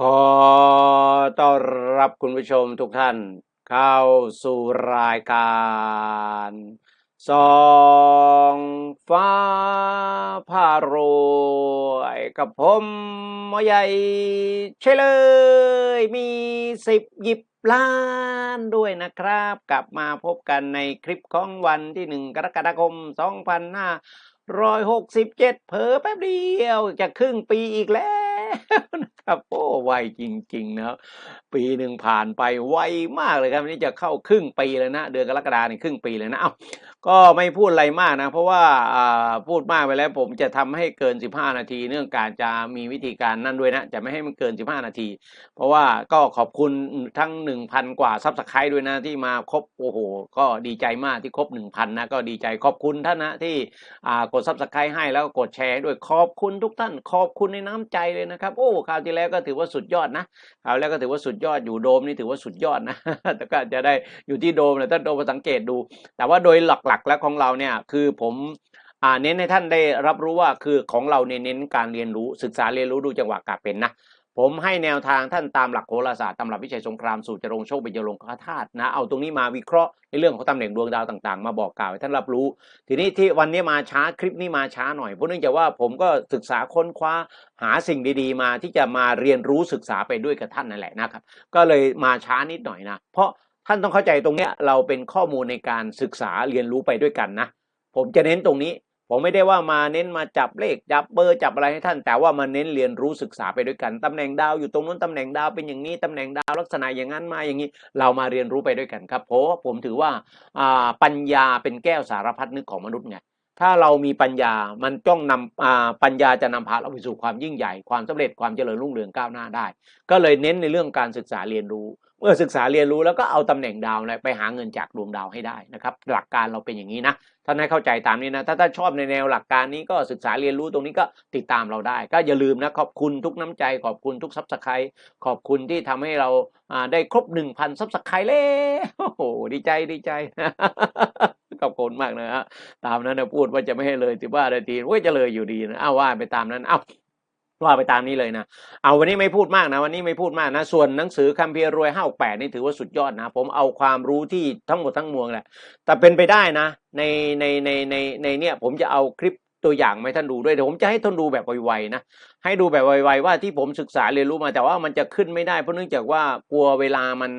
ขอต้อนรับคุณผู้ชมทุกท่าน เข้าสู่รายการสองฟ้าพารวยกับผมหมอใหญ่ใช่เลย มีสิบหยิบล้านด้วยนะครับ กลับมาพบกันในคลิปของวันที่หนึ่งกรกฎาคมสองพันห้าร้อยหกสิบเจ็ดเผลอแป๊บเดียวจะครึ่งปีอีกแล้ว ครับโอ้ไวจริงๆนะครับปีหนึ่งผ่านไปไวมากเลยครับนี่จะเข้าครึ่งปีเลยนะ เดือนกรกฎาเนี่ยครึ่งปีเลยนะเอ้าก็ไม่พูดอะไรมากนะ เพราะว่าอ่าพูดมากไปแล้วผมจะทำให้เกิน 15 นาที เนื่องการจะมีวิธีการนั่นด้วยนะ จะไม่ให้มันเกิน 15 นาที เพราะว่าก็ขอบคุณทั้ง 1,000 กว่าซับสไครต์ด้วยนะที่มาครบโอ้โห ก็ดีใจมากที่ครบ 1,000 นะ ก็ดีใจขอบคุณท่านนะที่อ่ากดซับสไครต์ให้แล้วก็กดแชร์ด้วยขอบคุณทุกท่าน ขอบคุณในน้ำใจเลยนะครับ โอ้คราวที่แล้วก็ถือว่าสุดยอดนะเอาแล้วก็ถือว่าสุดยอดอยู่โดมนี่ถือว่าสุดยอดนะแต่ก็จะได้อยู่ที่โดมนะท่านโดมมาสังเกตดู แต่ว่าโดยหลักๆแล้วของเราเนี่ยคือผมอเน้นให้ท่านได้รับรู้ว่าคือของเราเน้นการเรียนรู้ศึกษาเรียนรู้ดูจังหวะการเป็นนะ ผมให้แนวทางท่านตามหลักโหราศาสตร์ตำรับวิชัยสงครามสู่จรงโชคเบญจรงคธาตุนะเอาตรงนี้มาวิเคราะห์ในเรื่องของตำแหน่งดวงดาวต่างๆ มาบอกกล่าวให้ท่านรับรู้ ทีนี้ที่วันนี้มาช้าคลิปนี้มาช้าหน่อยเพราะเนื่องจากว่าผมก็ศึกษาค้นคว้าหาสิ่งดีๆ มาที่จะมาเรียนรู้ศึกษาไปด้วยกับท่านนั่นแหละนะครับ ก็เลยมาช้านิดหน่อยนะเพราะท่านต้องเข้าใจตรงเนี้ยเราเป็นข้อมูลในการศึกษาเรียนรู้ไปด้วยกันนะผมจะเน้นตรงนี้ ผมไม่ได้ว่ามาเน้นมาจับเลขจับเบอร์จับอะไรให้ท่าน แต่ว่ามาเน้นเรียนรู้ศึกษาไปด้วยกันตำแหน่งดาวอยู่ตรงนู้นตำแหน่งดาวเป็นอย่างนี้ตำแหน่งดาวลักษณะอย่างนั้นมาอย่างนี้ เรามาเรียนรู้ไปด้วยกันครับเพราะผมถือว่าปัญญาเป็นแก้วสารพัดนึกของมนุษย์ไงถ้าเรามีปัญญามันต้องนำปัญญาจะนำพาเราไปสู่ความยิ่งใหญ่ความสำเร็จความเจริญรุ่งเรืองก้าวหน้าได้ ก็เลยเน้นในเรื่องการศึกษาเรียนรู้ เมื่อศึกษาเรียนรู้แล้วก็เอาตำแหน่งดาวไปหาเงินจากดวงดาวให้ได้นะครับ หลักการเราเป็นอย่างนี้นะท่านให้เข้าใจตามนี้นะถ้าท่านชอบในแนวหลักการนี้ก็ศึกษาเรียนรู้ตรงนี้ก็ติดตามเราได้ ก็อย่าลืมนะขอบคุณทุกน้ำใจ ขอบคุณทุกซับสไครต์ขอบคุณที่ทำให้เราได้ครบหนึ่งพันซับสไครต์แล้วโอ้โหดีใจดีใจขอบคุณมากนะฮะตามนั้นนะพูดว่าจะไม่ให้เลยสิว่านาทีโอ้ยจะเลยอยู่ดีนะอ้าวว่าไปตามนั้นเอ้าว ว่าไปตามนี้เลยนะ เอาวันนี้ไม่พูดมากนะ วันนี้ไม่พูดมากนะ ส่วนหนังสือคัมภีร์รวยห้าแปดนี่ถือว่าสุดยอดนะ ผมเอาความรู้ที่ทั้งหมดทั้งมวลแหละ แต่เป็นไปได้นะ ในในในในในเนี่ยผมจะเอาคลิปตัวอย่างมาให้ท่านดูด้วยเดี๋ยวผมจะให้ท่านดูแบบไวๆนะ ให้ดูแบบไวๆว่าที่ผมศึกษาเรียนรู้มาแต่ว่ามันจะขึ้นไม่ได้เพราะเนื่องจากว่ากลัวเวลามัน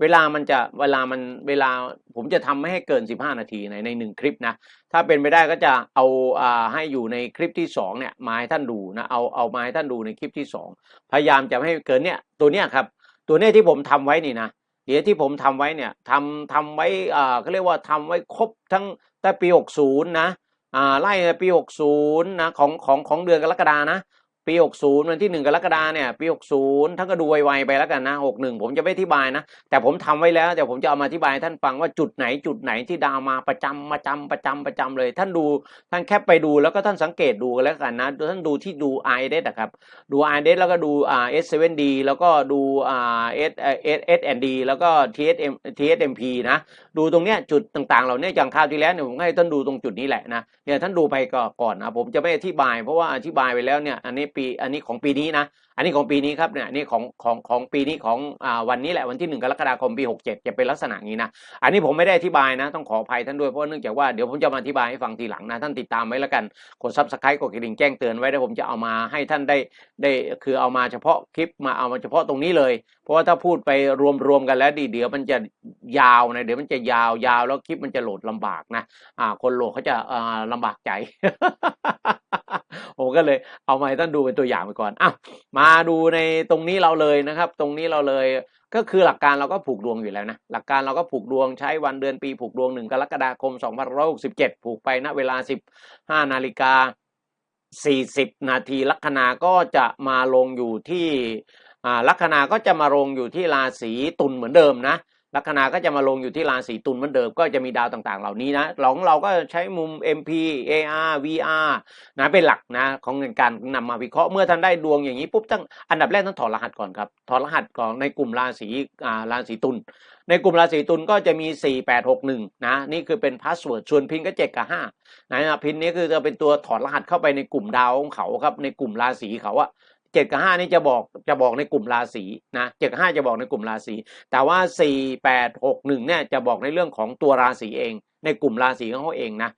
เวลามันจะเวลามันเวลาผมจะทำไม่ให้เกิน 15 นาทีในในหนึ่งคลิปนะถ้าเป็นไปได้ก็จะเอาอ่าให้อยู่ในคลิปที่สองเนี่ยมาให้ท่านดูนะเอาเอามาให้ท่านดูในคลิปที่สองพยายามจะไม่ให้เกินเนี่ยตัวเนี้ยครับตัวเนี้ยที่ผมทำไว้นี่นะเดี๋ยวที่ผมทำไว้เนี่ยทำทำไว้อ่าเขาเรียกว่าทำไว้ครบทั้งแต่ปี 60 นะอ่าไล่ในปี 60 นะของของของเดือนกรกฎานะ ปี 60 วันที่ 1 กรกฎาเนี่ย ปี 60 ท่านก็ดูไวๆไปแล้วกันนะ 61 ผมจะไม่อธิบายนะ แต่ผมทำไว้แล้วแต่ผมจะเอามาอธิบายท่านฟังว่าจุดไหนจุดไหนที่ดาวมาประจำมาจำประจำประจำเลย ท่านดูท่านแคปไปดูแล้วก็ท่านสังเกตดูกันแล้วกันนะ ท่านดูที่ดู i d อะครับ ดู i d แล้วก็ดูอ่า S7D แล้วก็ดูอ่า S S S D แล้วก็ TSM TSMP นะ ดูตรงเนี้ยจุดต่างๆ เหล่านี้อย่างคราวที่แล้วเนี่ยผมให้ท่านดูตรงจุดนี้แหละนะ เนี่ยท่านดูไปก็ก่อนนะ ผมจะไม่อธิบาย เพราะว่าอธิบายไปแล้วเนี่ย อันนี้ปีอันนี้ของปีนี้นะ อันนี้ของปีนี้ครับเนี่ยนนี้ของของของปีนี้ของอ่าวันนี้แหละวันที่หนึ่งกรกฎาคมปีหกเจ็ดจะเป็นลักษณะนี้นะ อันนี้ผมไม่ได้อธิบายนะ ต้องขออภัยท่านด้วยเพราะเนื่องจากว่าเดี๋ยวผมจะมาอธิบายให้ฟังทีหลังนะ ท่านติดตามไว้แล้วกันกดซับสไครต์กดกระดิ่งแจ้งเตือนไว้แล้วผมจะเอามาให้ท่านได้ได้คือเอามาเฉพาะคลิปมาเอามาเฉพาะตรงนี้เลย เพราะว่าถ้าพูดไปรวมๆกันแล้วดีเดี๋ยวมันจะยาวนะเดี๋ยวมันจะยาวยาวแล้วคลิปมันจะโหลดลำบากนะอ่าคนโหลดเขาจะอ่าลำบากใจ ผมก็เลยเอามาให้ท่านดูเป็นตัวอย่างไปก่อนอ้าวมาดูในตรงนี้เราเลยนะครับ ตรงนี้เราเลยก็คือหลักการเราก็ผูกดวงอยู่แล้วนะ หลักการเราก็ผูกดวงใช้วันเดือนปีผูกดวงหนึ่งกรกฎาคม2567 ผูกไปณเวลา 15 นาฬิกา 40 นาทีลัคนาก็จะมาลงอยู่ที่ลัคนาก็จะมาลงอยู่ที่ราศีตุลเหมือนเดิมนะ ลัคนาก็จะมาลงอยู่ที่ราศีตุลเหมือนเดิมก็จะมีดาวต่างๆ เหล่านี้นะของเราก็ใช้มุม MP AR VR นะเป็นหลักนะของการนำมาวิเคราะห์เมื่อท่านได้ดวงอย่างนี้ปุ๊บต้องอันดับแรกต้องถอดรหัสก่อนครับถอดรหัสก่อนในกลุ่มราศีอ่าราศีตุลในกลุ่มราศีตุลก็จะมี 4861 นะนี่คือเป็นพาสเวิร์ดส่วนพินก็7กับ5นะพินนี้คือจะเป็นตัวถอดรหัสเข้าไปในกลุ่มดาวของเขาครับในกลุ่มราศีเขาอะ เจ็ดกับห้านี่จะบอกจะบอกในกลุ่มราศีนะเจ็ดกับห้าจะบอกในกลุ่มราศีแต่ว่าสี่แปดหกหนึ่งเนี่ยจะบอกในเรื่องของตัวราศีเอง ในกลุ่มราศีของเขาเองนะ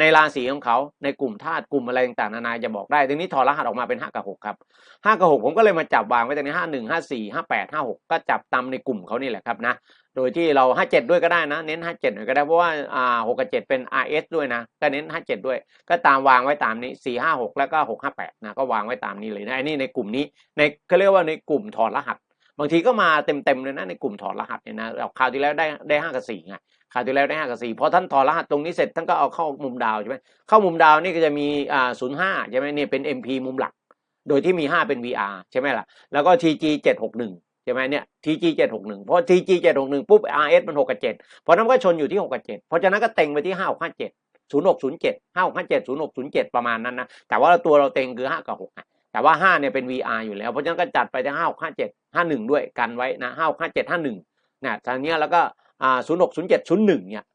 ในราศีของเขาในกลุ่มธาตุกลุ่มอะไรต่างๆนานาจะบอกได้ทีนี้ถอดรหัสออกมาเป็นห้ากับหกครับห้ากับหกผมก็เลยมาจับวางไว้ตรงนี้ห้าหนึ่งห้าสี่ห้าแปดห้าหกก็จับตามในกลุ่มเขานี่แหละครับนะโดยที่เรา 57 ด้วยก็ได้นะ เน้น 57หน่อยก็ได้เพราะว่าอ่า6กับ7เป็น RS ด้วยนะ ก็เน้น 57 ด้วย ก็ตามวางไว้ตามนี้ 4 5 6 แล้วก็ 6 5 8นะก็วางไว้ตามนี้เลยนะไอันนี้ในกลุ่มนี้ในเขาเรียกว่าในกลุ่มถอดรหัสบางทีก็มาเต็มๆเลยนะในกลุ่มถอดรหัสเนี่ยนะเอาคราวที่แล้วได้ได้5กับ4ไง คราวที่แล้วได้5กับ4พอท่านถอดรหัสตรงนี้เสร็จท่านก็เอาเข้ามุมดาวใช่ไหมเข้ามุมดาวนี่ก็จะมีอ่า05ใช่ไหมเนี่ยเป็น MP มุมหลัก โดยที่มี 5 เป็น VR ใช่ไหมล่ะ แล้วก็ TG 761ใช่ไหมเนี่ย TG 761เพราะ TG 761ปุ๊บ RS มัน6กับ7พราะนั้นก็ชนอยู่ที่ 6กับ7เพราะฉะนั้นก็เต็งไปที่5 6 5 7 0 6 0 7 5 6 5 7 0 6 0 7 ประมาณนั้นนะ แต่ว่าตัวเราเต็งคือ 5 กับ 6 แต่ว่า 5 เนี่ยเป็น VR อยู่แล้ว เพราะฉะนั้นก็จัดไปที่5 6 5 7 5 1 ด้วยกันไว้นะ5 6 5 7 5 1นะทางนี้แล้วก็ อ่า0 6 0 7 0 1เนี่ย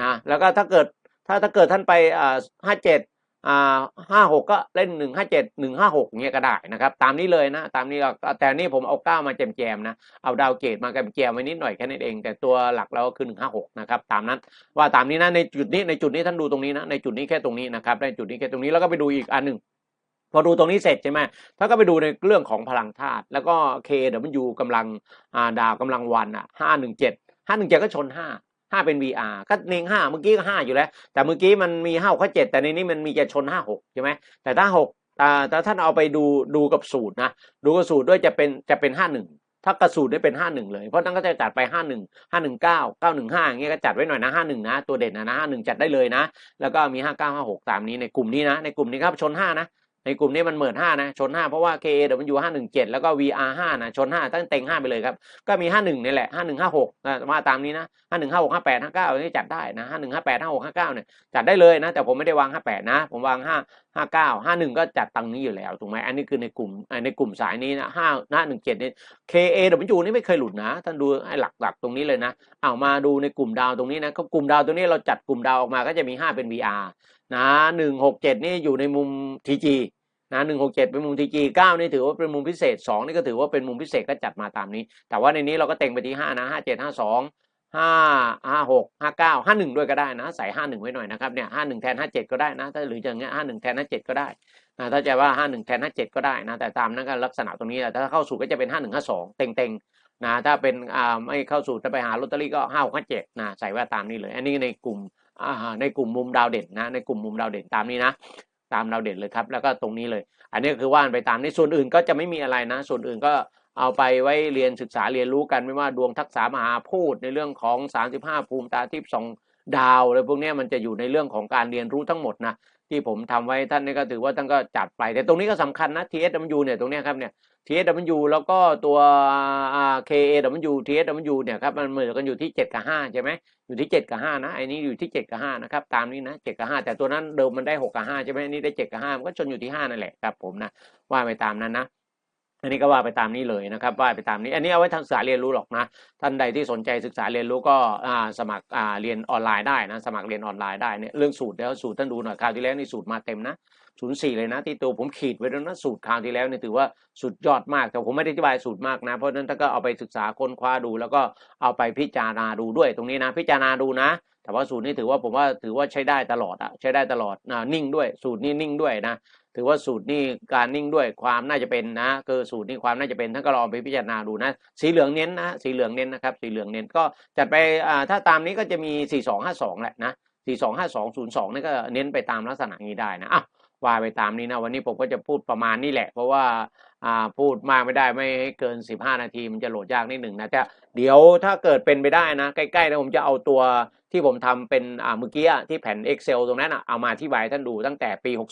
นะแล้วก็ถ้าเกิดถ้าถ้าเกิดท่านไปอ่า57อ่าห้าหกก็เล่นหนึ่งห้าเจ็ดหนึ่งห้าหกเงี้ยก็ได้นะครับตามนี้เลยนะตามนี้ก็แต่นี่ผมเอาเก้ามาแจมๆนะเอาดาวเกตมาแจมๆไว้นิดหน่อยแค่นั้นเอง แต่ตัวหลักเราก็คือหนึ่งห้าหกนะครับตามนั้นว่าตามนี้นะในจุดนี้ในจุดนี้ท่านดูตรงนี้นะในจุดนี้แค่ตรงนี้นะครับในจุดนี้แค่ตรงนี้แล้วก็ไปดูอีกอันหนึ่งพอดูตรงนี้เสร็จใช่ไหมถ้าก็ไปดูในเรื่องของพลังธาตุแล้วก็ K W กำลังอ่าดาวกำลังวันอะห้าหนึ่งเจ็ด ห้าหนึ่งเจ็ดก็ชนห้าห้าเป็น VR ก็เน่งห้าเมื่อกี้ก็ห้าอยู่แล้ว แต่เมื่อกี้มันมีห้าหกเจ็ดแต่ในนี้มันมีจะชนห้าหกใช่ไหมแต่ถ้าหกอ่าแต่ท่านเอาไปดูดูกับสูตรนะดูกับสูตรด้วยจะเป็นจะเป็นห้าหนึ่งถ้ากระสูตรได้เป็นห้าหนึ่งเลย เพราะนั้นก็จะจัดไปห้าหนึ่งห้าหนึ่งเก้าเก้าหนึ่งห้าอย่างเงี้ยก็จัดไว้หน่อยนะห้าหนึ่งนะตัวเด่นนะนะห้าหนึ่งจัดได้เลยนะ แล้วก็มีห้าเก้าห้าหกตามนี้ในกลุ่มนี้นะในกลุ่มนี้ครับชนห้านะ ในกลุ่มนี้มันเหมือนห้านะ ชนห้าเพราะว่า KA เดี๋ยวมันอยู่ห้าหนึ่งเจ็ดแล้วก็ VR ห้านะชนห้าตั้งเต็งห้าไปเลยครับ ก็มีห้าหนึ่งนี่แหละห้าหนึ่งห้าหกมาตามนี้นะห้าหนึ่งห้าหกห้าแปดห้าเก้านี่จัดได้นะห้าหนึ่งห้าแปดห้าหกห้าเก้าเนี่ยจัดได้เลยนะ แต่ผมไม่ได้วางห้าแปดนะ ผมวางห้าห้าเก้าห้าหนึ่งก็จัดตังนี้อยู่แล้วถูกไหมอันนี้คือในกลุ่มในกลุ่มสายนี้นะห้าห้าหนึ่งเจ็ดนี่ KA เดี๋ยวมันอยู่นี่ไม่เคยหลุดนะ ท่านดูไอ้หลักๆ ตรงนี้เลยนะเอามาดูในกลุ่มดาวตรงนี้นะกลุ่มดาวตรงนี้เราจัดกลุ่มดาวออกมาก็จะมีห้าเป็น VR นะหนึ่งหกเจ็ดนี่อยู่ในมุม TG นะหนึ่งหกเจ็ดเป็นมุมทีจีเก้านี่ถือว่าเป็นมุมพิเศษสองนี่ก็ถือว่าเป็นมุมพิเศษก็จัดมาตามนี้ แต่ว่าในนี้เราก็เต็งไปที่ห้านะห้าเจ็ดห้าสองห้าห้าหกห้าเก้าห้าหนึ่งด้วยก็ได้นะ ใส่ห้าหนึ่งไว้หน่อยนะครับเนี่ยห้าหนึ่งแทนห้าเจ็ดก็ได้นะถ้าหรืออย่างเงี้ยห้าหนึ่งแทนห้าเจ็ดก็ได้นะถ้าจะว่าห้าหนึ่งแทนห้าเจ็ดก็ได้นะแต่ตามนั้นก็ลักษณะตรงนี้แต่ถ้าเข้าสู่ก็จะเป็นห้าหนึ่งห้าสองเต็งเต็งๆนะถ้าเป็นอ่าไม่เข้าสู่จะไปหาลอตเตอรี่ก็ห้าหกห้าเจ็ดนะใส่ไว้ตามนี้เลย อันนี้ในกลุ่ม ในกลุ่มมุมดาวเด่นนะในกลุ่มมุมดาวเด่นตามนี้นะตามดาวเด่นเลยครับ แล้วก็ตรงนี้เลย อันนี้คือว่านไปตามในส่วนอื่นก็จะไม่มีอะไรนะ ส่วนอื่นก็เอาไปไว้เรียนศึกษาเรียนรู้กันไม่ว่าดวงทักษะมหาพูดในเรื่องของ 35 ภูมิตาทิพย์สองดาวอะไรพวกนี้มันจะอยู่ในเรื่องของการเรียนรู้ทั้งหมดนะที่ผมทำไว้ท่านนี่ก็ถือว่าท่านก็จัดไป แต่ตรงนี้ก็สำคัญนะ TSW เนี่ยตรงนี้ครับเนี่ย TSW แล้วก็ตัว KAW TSW เนี่ยครับมันเหมือนกันอยู่ที่ 7 กับ 5 ใช่ไหมอยู่ที่ 7 กับ 5 นะไอ้นี้อยู่ที่ 7 กับ 5 นะครับ ตามนี้นะ 7 กับ 5 แต่ตัวนั้นเดิมมันได้ 6 กับ 5 ใช่ไหมอันนี้ได้ 7 กับ 5 มันก็ชนอยู่ที่ 5 นั่นแหละครับผมนะ ว่าไปตามนั้นนะ อันนี้ก็ว่าไปตามนี้เลยนะครับว่าไปตามนี้ อันนี้เอาไว้ทางศึกษาเรียนรู้หรอกนะท่านใดที่สนใจศึกษาเรียนรู้ก็สมัครเรียนออนไลน์ได้นะสมัครเรียนออนไลน์ได้เนี่ยเรื่องสูตรแล้วสูตรท่านดูหน่อยคราวที่แล้วนี่สูตรมาเต็มนะศูนย์สี่เลยนะที่ตัวผมขีดไว้แล้วนะสูตรคราวที่แล้วนี่ถือว่าสุดยอดมากแต่ผมไม่ได้อธิบายสูตรมากนะเพราะฉะนั้นท่านก็เอาไปศึกษาค้นคว้าดู แล้วก็เอาไปพิจารณาดูด้วยตรงนี้นะ พิจารณาดูนะ แต่ว่าสูตรนี้ถือว่าผมว่าถือว่าใช้ได้ตลอดอะใช้ได้ตลอดนะนิ่งด้วย สูตรนี้นิ่งด้วยนะถือว่าสูตรนี่การนิ่งด้วยความน่าจะเป็นนะคือสูตรนี่ความน่าจะเป็นท่านก็ลองไปพิจารณาดูนะสีเหลืองเน้นนะสีเหลืองเน้นนะครับสีเหลืองเน้นก็จัดไปอ่าถ้าตามนี้ก็จะมี 4 2 5 2 แหละนะ4 2 5 2 0 2นี่ก็เน้นไปตามลักษณะนี้ได้นะอะว่าไปตามนี้นะวันนี้ผมก็จะพูดประมาณนี้แหละ เพราะว่า พูดมากไม่ได้ไม่ให้เกิน 15 นาทีมันจะโหลดยากนิดหนึ่งนะจะเดี๋ยวถ้าเกิดเป็นไปได้นะ ใกล้ๆนะผมจะเอาตัวที่ผมทำเป็นอ่าเมื่อกี้ที่แผ่น Excel ตรงนั้นอะเอามาที่บายท่านดูตั้งแต่ปี 60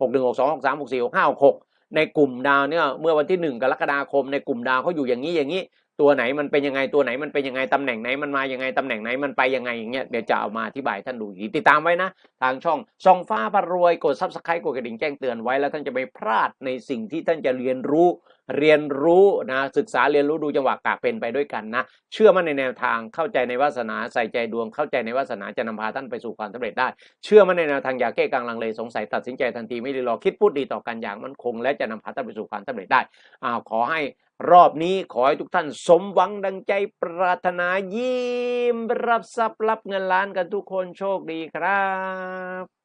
61 62 63 64 65 66 ในกลุ่มดาวเนี่ยเมื่อวันที่ 1 กรกฎาคมในกลุ่มดาวเขาอยู่อย่างนี้อย่างนี้ ตัวไหนมันเป็นยังไงตัวไหนมันเป็นยังไงตำแหน่งไหนมันมายังไงตำแหน่งไหนมันไปยังไงอย่างเงี้ยเดี๋ยวจะเอามาอธิบายท่านดูอีกติดตามไว้นะ ทางช่องส่องฟ้าพารวยกดซับสไครต์กดกระดิ่งแจ้งเตือนไว้แล้วท่านจะไม่พลาดในสิ่งที่ท่านจะเรียนรู้ เรียนรู้นะศึกษาเรียนรู้ดูจังหวะกากเป็นไปด้วยกันนะ เชื่อมั่นในแนวทางเข้าใจในวาสนาใส่ใจดวงเข้าใจในวาสนาจะนำพาท่านไปสู่ความสำเร็จได้ เชื่อมั่นในแนวทางอย่าเก้กังลังเลสงสัยตัดสินใจทันทีไม่รีรอคิดพูดดีต่อกันอย่างมั่นคง และจะนำพาท่านไปสู่ความสำเร็จได้อ้าวขอให้รอบนี้ขอให้ทุกท่านสมหวังดังใจปรารถนายิ้มรับทรัพย์รับเงินล้านกันทุกคนโชคดีครับ